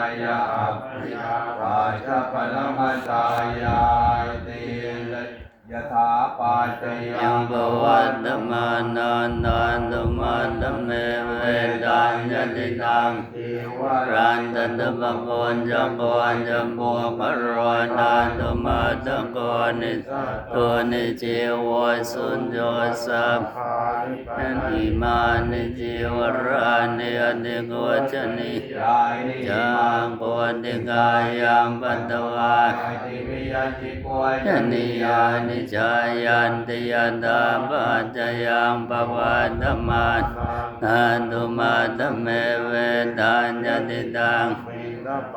ายาราชปรมาตายายเตยถาปาจยัยังบวัตตมานันนันตมาตเมเวดัญญติตังทิวรันตันตมะโกนจัมโกนจัมโบกรวนันตมาตะโกนิตัวนิจิวสุญโยสัพพานิมานิจิวรานิอติโกจนิยายนิ จังโกติกายังปัตตวาติวิยจิโกยนิยานิจายันติยันตาปัจจยังปวัตตมานันตุมาตเมเวดัญญติตัง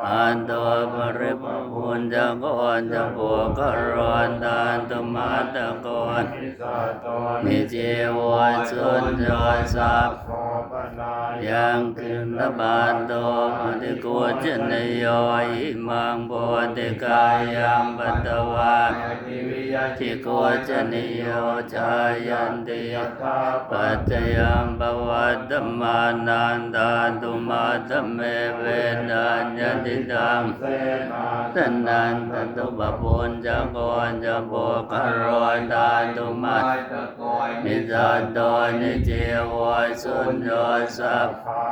อันตัวปริปุญจะโกนจะบวกรอนตันตุมาตะโกนปิสาตนมิจิวสุนโยสัพโสปนา ยยังกินตบานโตปฏิกุจนโยอิมังโพธิกายังปัตตวาติวิยจิจิโกจนิโยจายันติตาปัจจยังปวัตมานันตาตุมาตเมเวนัญญติตังเสนาสันนันตตุปปุญจะโกนจะโบกรอยตาตุมาตะโกยมิสัตโตนิเจวสุญโยสัพพา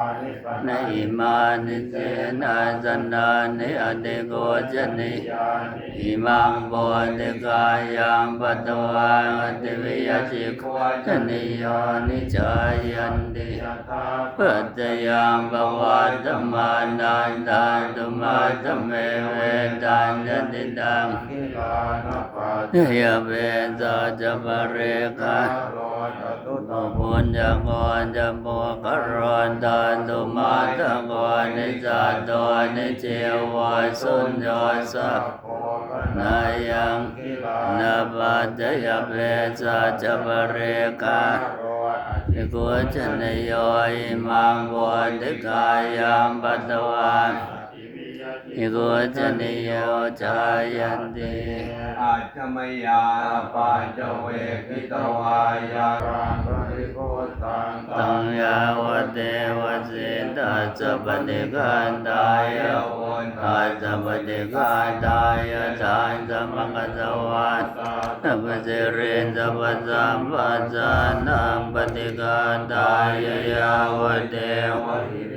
นิมานิเจนะสันดานิอติโกจนิยานิอิมังโพธิกายังปตวังอติวิยจิโกจนิโยนิจายันติปัจจยังปวัตตมานันตาตุมาตเมเวดัญญติตังคิลาเยเวสัจปะเรกาโรตตุตุปุญญกรจะโมกรอนตันตุมาตะกรนิจาตโตนิเจวสุญโยสัพนายังนานาปัจจยเวสัจปะเรกาโรอภิกขุชนโยอิมังโพธิกายังปัตตวาน วิยจิภิกขุชนโยจายันติอาจมยาปาจเวกิตวายาราปริโกตังตังยาวเตวสิตัสสะปฏิกันตายะตัสสะปฏิกันตายะทานสมกสวัสสัพพสิรินสัพพสัมปัสสะนังปฏิกันตายะยาวเตวหิ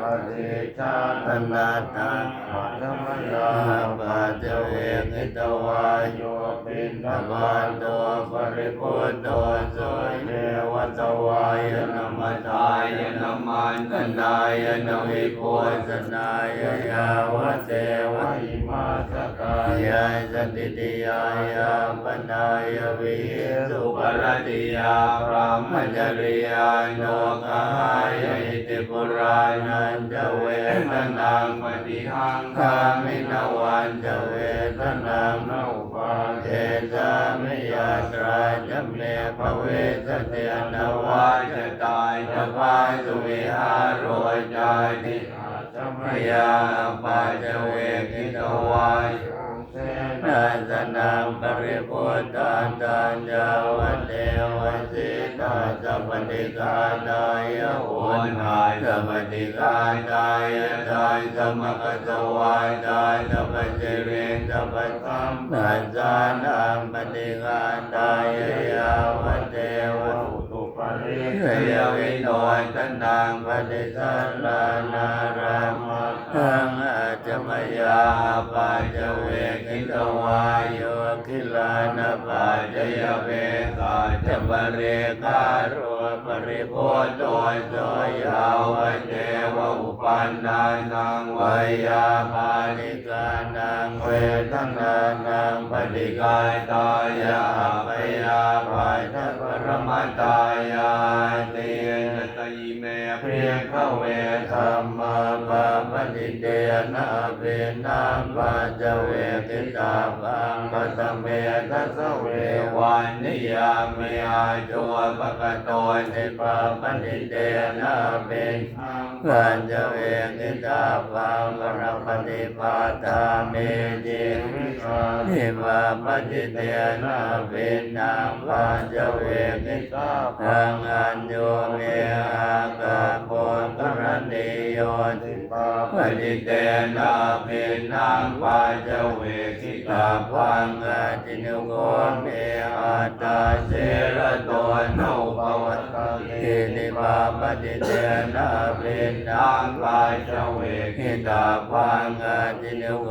ปะเดชาตนาตังอาจมยาอาปาเจเวนิตวายโยปินนบาลโตโตปริพุทโตโสเทวตวายนมตายนมันตนายนวิปุสนายยาวเทววหิมาสกายายสติติยายาปนายวิสุปรติยาพรหมจริยาโนกายอิติปุรานันจะเวทนังปฏิหังคามินวันจะเวทนังนาอุปาเทเทจามิยาตราจะเมภเวสเตนวาจะตายจะพาสุวิหารโรจานิอาจมพยายาปาจเวกิตวายเส นาสนังปริพุทธาตัญญาวเทวสิตาสัพพติกาตายะอุนหายสัพพติกาตายะตายสมกสวายตายสัพพสิเรนสัพพสัมปัสสานังปฏิกาตายะยาวเทวอุตุปริยวิโนตนังปฏิสันลานารามั ทังอาจมยาปาจเวกิตวายโยคิลานาปาจยเวกาจปเรกาโรปริโพโตโสยาวเทวอุปันนานังวยาปาลิกานังเวทนานังปฏิกายตายาปยาปาทปรมตายาเตีย ข้าเวธรรมาปาปฏิเดนะเวนะปัจจเวกิตาปังปัตเมทัสสเววันนิยามิอาจุปะกะโตนิปาปฏิเดนะเวปัจจเวกิตาปังปรปฏิปาตาเมจินิปาปฏิเดนะเวนะปัจจเวกิตาปังอัญโยเมอากาโปกรณีโยติปะปฏิเตนะปินังปาจเวกิตาพังอาตินุโกเมอาตาเสระตัวนุปวั ตตินิปาปฏิเตนะปินังปาจเวกิตาพังอาตินุโก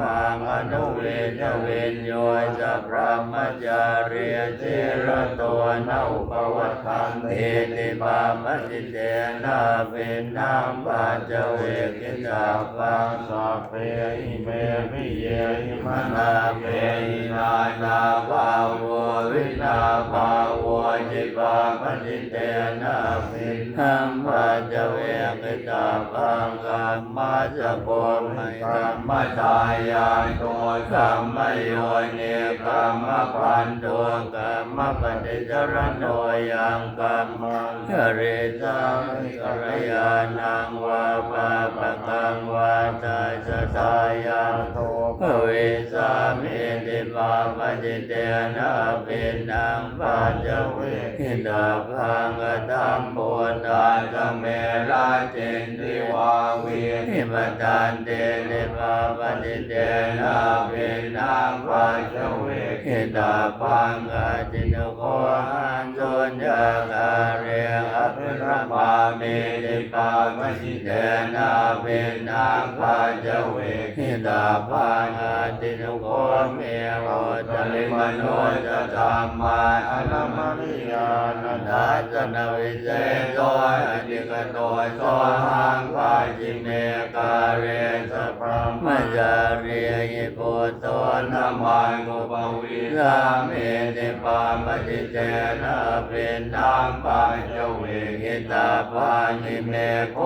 มังอนุเวทเวนโยสัพพมจารีเสรตัวนาอุปวัตตินิปาปฏิเตนะปินังปาจเวกิตาพังสัพเพหิเมพิเยหิมนาเปหินานาภาววินาภาวจิปาปฏิเตนะปินังปาจเวกิตาพังกัมมาสโกมิกัมมตายายตัวกัมมโยเนกัมมปันตัวกัมมปฏิจรโนยังกัมมังเรตังกรยานังวาปะปะกังวาตาสตายังโทภเวสามิติปาปฏิเตนะปินังปัจจเวกิตาพังกตัมโพธาสเมราเจนติวาเวียนิปตันเตนิปาปฏิเตนะเวนังปัจเวกิตาปังกติโนโกหา ญญาคาเรอภิรมามิติปาปฏิเตนะปินังปัจเวกิตาพังกติโนโกเมโรตลิมโนจะธรรมาอนัมมิยานันทาจนาวิเศษโตอนิกโตโตหังปาจิเมกาเรสพรห มจารียิโกโตนามันโกปวิสามิติปาปฏิเจนะเป็นนามปัจจเวกิตาปานิเมโค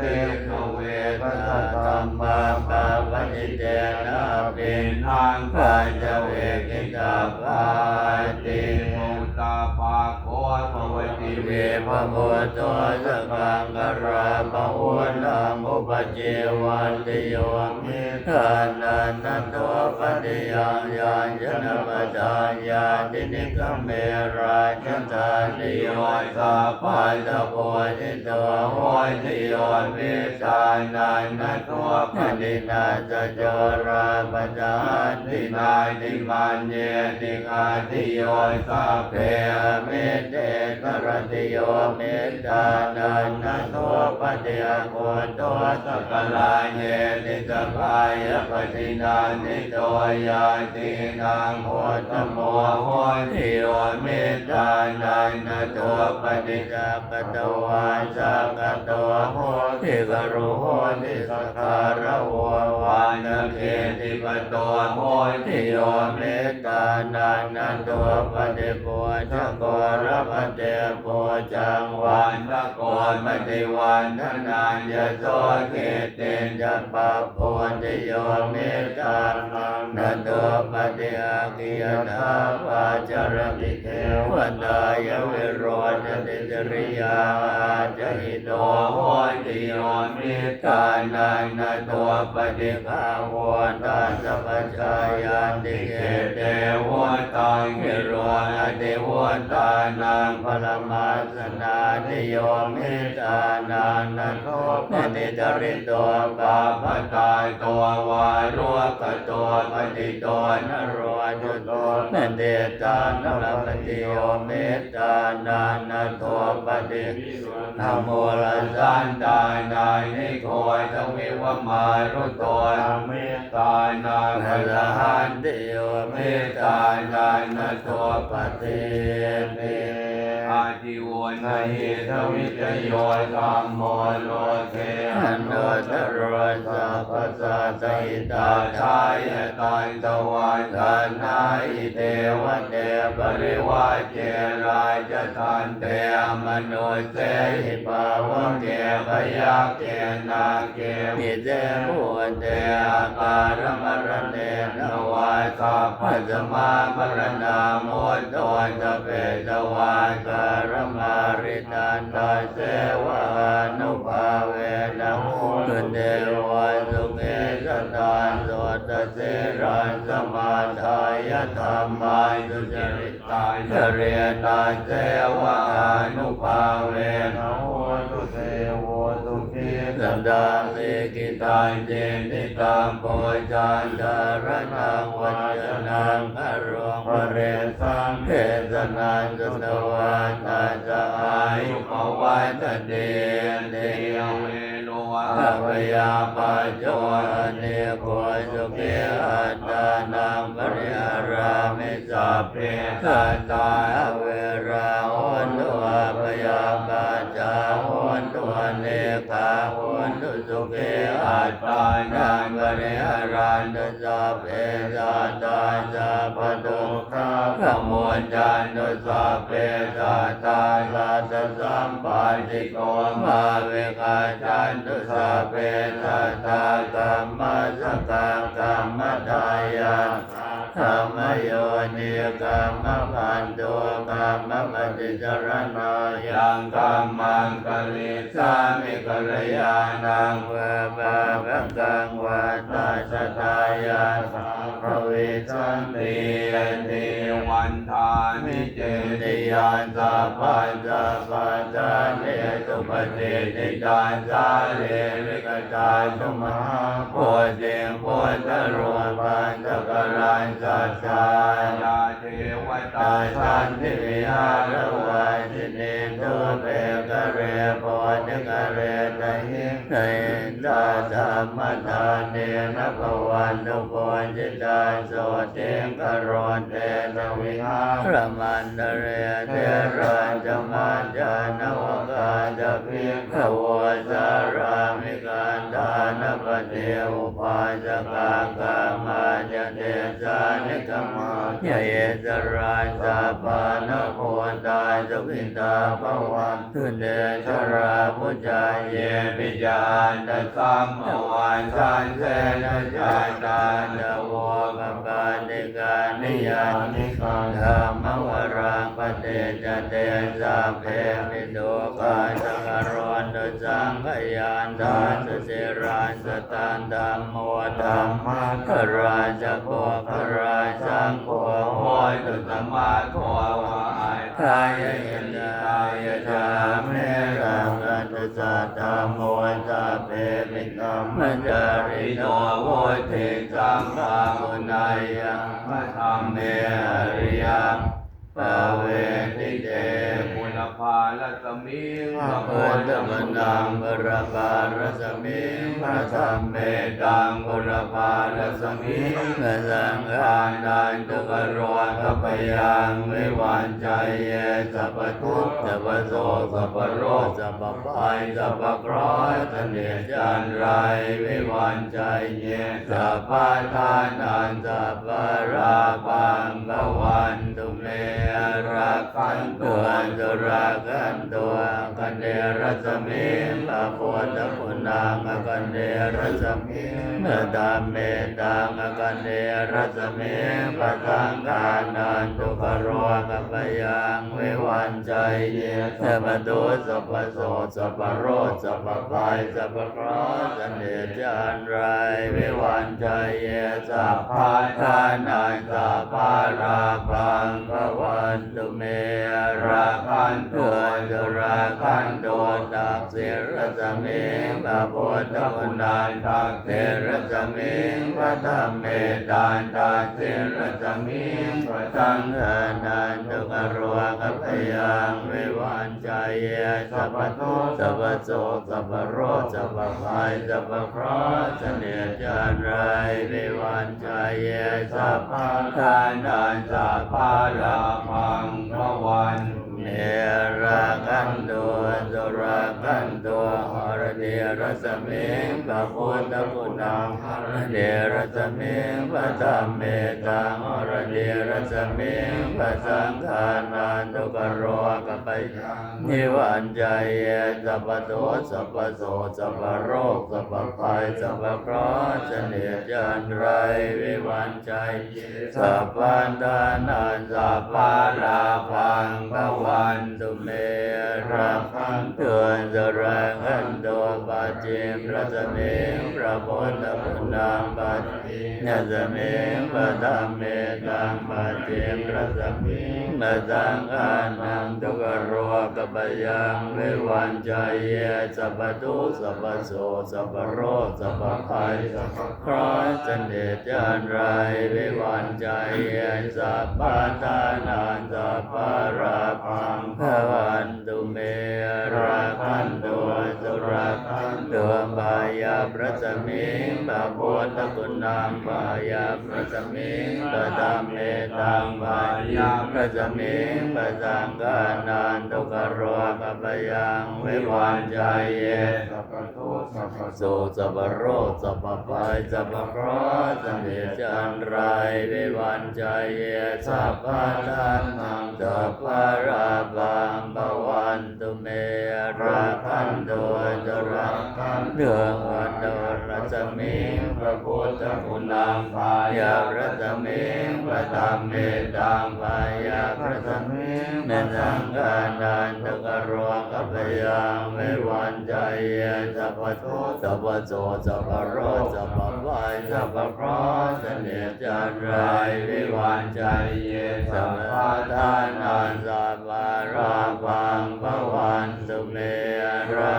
ติโกเวทนาธรรมาปาปฏิเจนะเป็นนามปัจจเวกิตาปาติโมตาปา วเวภะโมโตสังฆังกราปะอุนังอุปเจวันติโยมิทานันนโตปฏิยังยานยนะปะทานยาตินิกเมราชทานิโยสัพพะตะโพธิโตโหติโยมิทานันนโตปฏินาสจราปะทานตินาติมันเยติกาติโยสัพเพอเมเตกระติโยเมตตานันนโตปฏิอาโกโตสักลาเยติสกายปฏินานิโตยาตินางโหตโมโหติโยเมตตานันนโตปฏิจักตวาสักตวโหติกรุโหติสการะโว นเกติปโตโหติโยเมตตานันนโตปฏิปัวชะโกระปะเตโพจังวันตะโกนมติวันทนานยโสเกเตนจัปปะโพติโยเมตตานังนโตปฏิอากิยนาปาจารติเทวันตายเวโรจติจริยาจหิโตโหติโยเมตตานังนโตปฏิภาโวตัสสะปัจจายันติเกเตโวตังเกโรอติโวตานังพลมาสนานิโยมิตานังนโตปฏิจริตตัวปาปตายตัววารุกตัวปฏิตัวนโรจุตัวนันเดตานลปฏิโยมิตานังนโตปฏินะโมลัสสันตานายนิโคยทวิวมารุตัวเมตตานังพลหันติโยมิตานังนโตปฏิเนอาทิวนาเหทวิจโยสัมโมโลเกอันโนตโรสัพพสัตติตาชายตันตวันทานาอิเตวเตปริวาเจรายจทันเตมโนเสหิปาวะเกพยาเกนาเกมิเตมุเตอาการมรเนนวาสัพพสมามรณาโมตวันตเปตวาการมาริตันตเสวานุภาเวนะโมตุเดวะสุเมสตานโสตเสรันสมาทายธรรมายุจริตายเรียตาเสวานุภาเวนะโดาลิกิตันเจนิตังโพจันดารนังวัจนังอารมภเรสังเทศนังสุตวันนาจะอายุภวันตเดนเดเดียวเวโนวะอาพยาปัจโจเนโกสุเกอัตตานังปริหารามิสัพเพสัตตาเวราโหนตุอาพยาปัจจาโหนตุเนกาโหนตุสุ เกอัตตานังปริหารันตุสัพเพสัตตาจัพพทุกขาขมวลจันตุสัพเพสัตตาสัตสัมปันติโกมาเวกาจันตุสัพเพสัตตาธรรมสกังกรรมทายา ธรรมโยนิกรรมปันตัวกรรมปฏิจารณายัยังงกรรมังกลิสามิกัลยานังเวบาบังกังวาตาสตายาสั พพวิสันเตีติยเทวันทานิเจติยานสัพพันสัพพันจาเนตุปฏินิจานจาเลริกจาตุมหาโพธิโพธรปันตกรันจัจจายาเทว ตาตาสันติติวิหารรววายติเนตุเปกะเรโพธิกะเรตหิเนตาสัมมทานเนนะภวันตุโพจิตาโสเทกะโรเตตวิหารมันตเรเทรันจมาจานวกาจะพิกขวสารามิกันดานปเทอุปาจกากามาจะเทสานิกมาเยสราสาปานโคตาสุขิตาภวันตุเดชราพุจายเยปิจานตสัมมวันสันเสนจาตาานนโวกัปปานิกานิยานิคังธรรมวร เตจเตสัพเพมิโดกาสกรวันตุสังขยานทานสเสรานสตันธรรมโมธรรมะคราชโกคราชังโกโหโหยตุสมมาโทวะไอทายเยนายธรรมเมรังกันตสัตธรรมโมสัพเพมิกรรมจาริโนโนโวโวเทเทจังงภาภาคุนาณายยยังพระธรรมเมเมออริริย มิง พระพุทธมนังบรบารสมิพระธรรมเมตังบรบารสมิพระสังฆานันตุกโรกัปยังวิวันใจเยสัพพทุกสัพพโสสัพพโรคสัพพภัยสัพพคราะห์เนียจันไรวิวันใจเยสัพพทานันสัพพราปังกวันตุเมรักขันตัวสุรากันตัวกันเดรัสมิปะโพธคุณังกันเดรัสมิเมตตาเมตตังกันเดรัสมิปะทังกานันตุกโรกัปยังวิวันใจเยสัพตุสัพพโสสัพโรสัพพภัยสัพคราะห์เสนียดจันไรวิวันใจเยสัพพทานันสัพพราปังพวันตุเมราคันตัวจุราคันตัวตักเสรสมิงพระพุทธคุณันตักเสรสมิงพระธรรมเมตตานตักเสรสมิงพระสังฆานันตุกโรกัปยังวิวันใจเยสัพพทุสัพพโสสัพพโรสัพพภัยสัพพคราะเสนียจันไรวิวันใจเยสัพพทานันสัพพราพังพวัน เนรากันตัวสุรากันตัวหรเดรสเมงพระพุทธคุณังหรเดรสเมงพระธรรมเมตังหรเดรสเมงพระสังฆานันตุกโรกัปยังนิวันใจเยสัพโตสัพโสสัพโรคสัพภัยสัพพเคราะห์เสนียดจันไรวิวันใจสัพพันธานันสัพพาราพังพวันตุเมราคันตัวจรังขันตัวปัจิมรัสเมพระพุทธคุณังปาจิยัสเมพระธรรมเมตังปัจิมรัสเมงปะสังฆานังทุก โรกปยังวิวันใจเยสัพทุสัพโสสัพโรสัพภัยสัพคราสันเด็จจานไรวิวันใจเยสัพพะทานันสัพพราพังพวันตุเมราคันตุสุราคัน ตุบายาพระสมิงบาพุทธคุณนามบายาพระสมิงปะตามเมตังบายาพระสมิงปะสังกานันตุกโรกัปยังวิวันใจเยสัพพะทุกข์สัพพะ โสสัพพโรสัพพายสัพพคราะห์เสนิจจันไรวิวันใจเยสัพพะทานังสัพพะราบังบวันตุเมราคันโดจราคันเดืองอันโดร สมิงพระพุทธคุณังพายาพระสมิงพระธรรมเมตังพายาพระสมิงเมตังกานันตกรวกัปยังเมวันใจเยสัพพทุสัพพโสสัพพโรคสัพพวายสัพพราะเสนิจจันไรวิวันใจเยสัพพะทานันสัพพะราพังพวันตุเมระ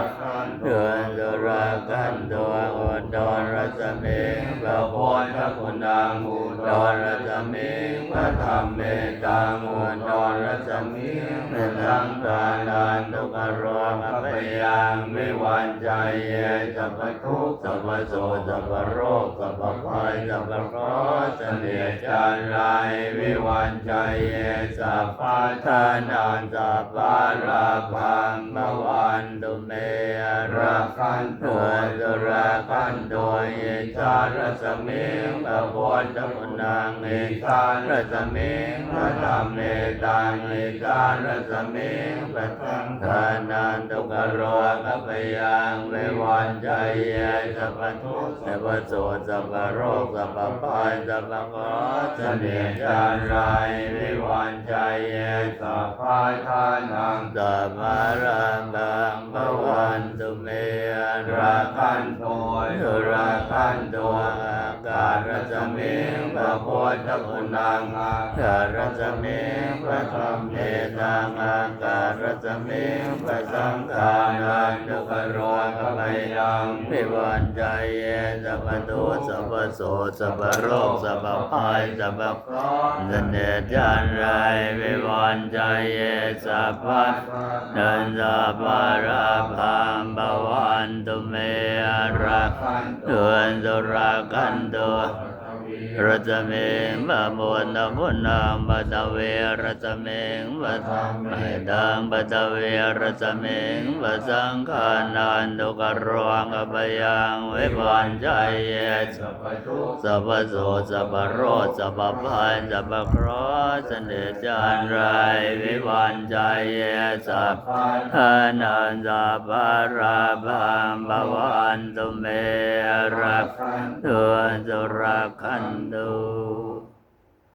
ร รัสเมงพรทธคุณังอุดรรัสเมงพระธรรมเมตังอุดรรัสเมงเมตังกานันตุกโรกัปยังวิวันใจเยสัพพทุกข์สัพโสสัพพโรคสัพพภัยสัพพเคราะเสนียจันไรวิวันใจเยสัพพะทานันสัพพะราพังมวันตุเมระคันตัวสุราคันตัวเยจาระสมิงพระพุทธคุนางเอจารสมิงพระธรรมเมตังเอจารสมิงพระสังฆานันตุกโรกัปยังเววันใจเยสัพพทุสัพพโสสัพพโรคสัพพภัยสัพพเคราะเสนียจันไรวิวันใจเยสัพพะทานังสัพพะราบังภวันตุเมราคันโตสุราคันโต การสมิงพระพุทธคุณังอาการสมิงพระธรรมเมตังอาการสมิงพระสังฆานันตุกโรกัปยังวิวันใจเยสัพพุสัพพโสสัพพโรคสัพพภัยสัพพเคราะห์เสด็จจันไรวิวันใจเยสัพพนันสัพพะราพังบวันตุเมระเดือนสุรากันตัว รัตเมงบะโมนกุณังบัตเวรัตเมงบัตเมดังบัตเวรัตเมงบัสังฆานันตุกรวังอภยังเวปัญจเยสัพพทุสัพพโสสัพพโรสัพพภัยสัพพคราะห์เสด็จจานไรวิวันจเยสัพพทานันสัพพะราภังบวันตุเมรักตัวสุรคันตุ